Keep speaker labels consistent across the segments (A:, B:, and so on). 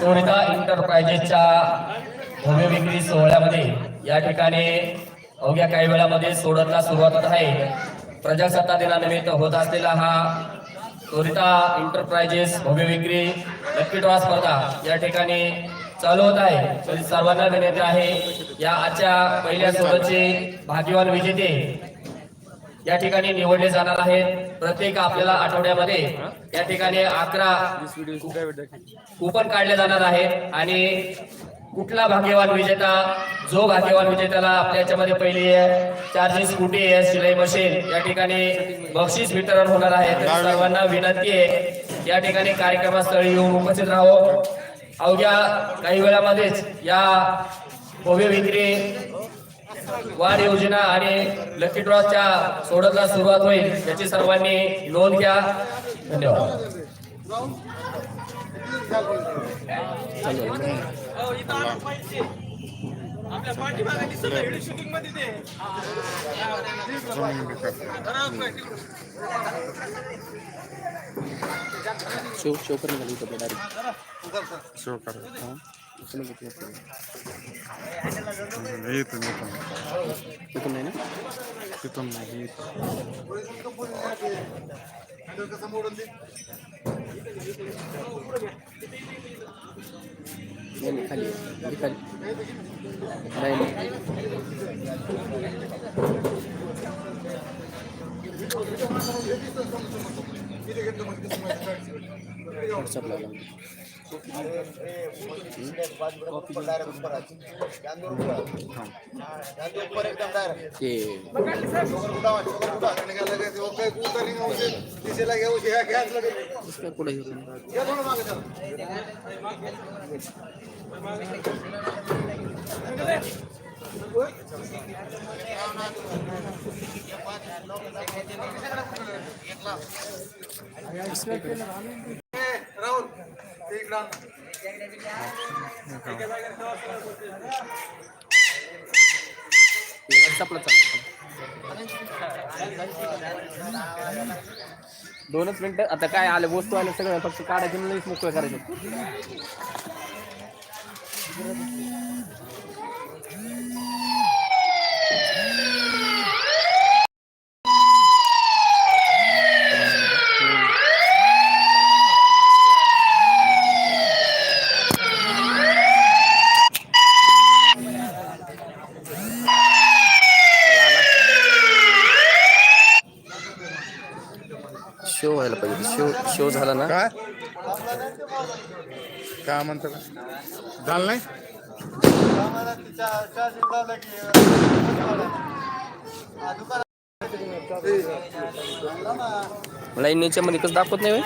A: सोनिता इंटरप्राइजेसच्या भव्य विक्री सोहळ्यामध्ये या ठिकाणी अवघ्या काही वेळामध्ये सोडतला सुरुवात होत आहे. प्रजासत्ता दिनानिमित्त होत असलेला हा सोनिता इंटरप्राइजेस भव्य विक्री लक्की ड्रॉ स्पर्धा या ठिकाणी चालू होत आहे. तरी सर्वांना विनंती आहे या आजच्या पहिल्या सोबतचे भाग्यवान विजेते या ठिकाणी निवडले जाणार आहेत. प्रत्येक आपल्याला आठवड्यामध्ये या ठिकाणी अकरा कुपन काढले जाणार आहेत. आणि कुठला भाग्यवान विजेता जो भाग्यवान विजेत्याला आपल्या याच्यामध्ये पहिली चार्जिंग स्कूटी आहे शिलाई मशीन या ठिकाणी बक्षीस वितरण होणार आहे. सर्वांना विनंती आहे या ठिकाणी कार्यक्रमस्थळी येऊन उपस्थित राहावं. अवघ्या काही वेळामध्येच या भव्य विक्री वाढ योजना आणि लकी ड्रॉच्या सोडतला सुरुवात होईल याची सर्वांनी नोंद घ्या. धन्यवाद.
B: आपल्या पाठीमागे दिसत व्हिडिओ शूटिंगमध्ये ते
C: शो शो करून घालू इथं डायरेक्ट
D: शो कर. येतो येतो
C: इथून नाही ना
D: तिथून नाही येतो
C: नाही नाही खाली आहे. हे खाली नाही नाही व्हॉट्सअपला लावून. ते पुढे
B: राहुल ते इकडं आण.
C: व्हॉट्सअपला चालू दोनच मिनिटं. आता काय आलं? वस्तू आल्या सगळं फक्त काढायचं आणि मोकळं करायचं. शो व्हायला पाहिजे. शो शो झाला ना?
D: काय? काय म्हणतो का? झालं नाही?
C: मला इंडियाच्या मध्ये कसं दाखवत नाही होय?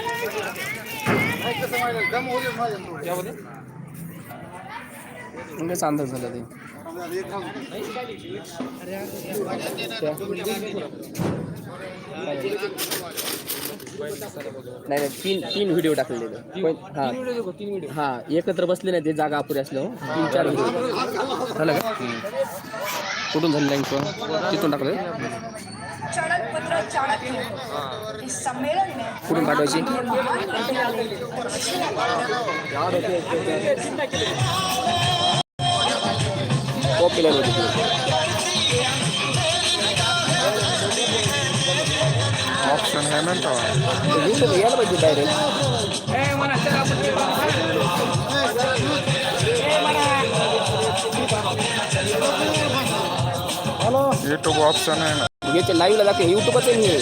C: यामध्ये लगेच अंदाज झाला ते? नाही नाही तीन तीन व्हिडिओ टाकलेले हा. हा एकत्र बसले नाही ते जागा अपुरी असल्यावर. तीन चार व्हिडिओ झालं का? कुठून झालं लिंक तिथून टाकलं कुठून पाठवायची कॉपीला
D: ऑप्शन आहे ना तो
C: यायला पाहिजे डायरेक्ट
D: युट्यूब ऑप्शन आहे ना
C: याचे लाईव्हला दाखव युट्यूबच आहे हे?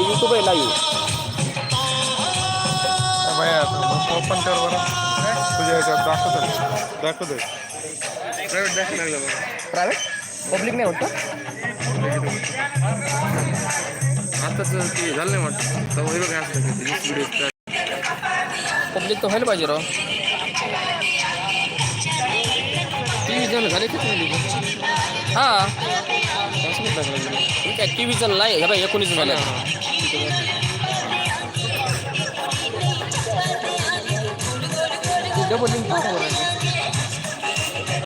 C: युट्यूब आहे लाईव्ह
D: ओपन कर बरं तुझ्या ह्याच्यात दाखवतो दाखवतो प्रायव्हेट दाखव लागलं बघा
C: प्रायव्हेट पब्लिक नाही होत
D: आताच ते झालं नाही वाटतं. तर वैभव काय असतं
C: पब्लिक तर व्हायला पाहिजे राव. टी व्ही जण झाले किती हां. ठीक आहे टी व्ही जण नाही. हे बाय एकोणीस झाले डबल लिंक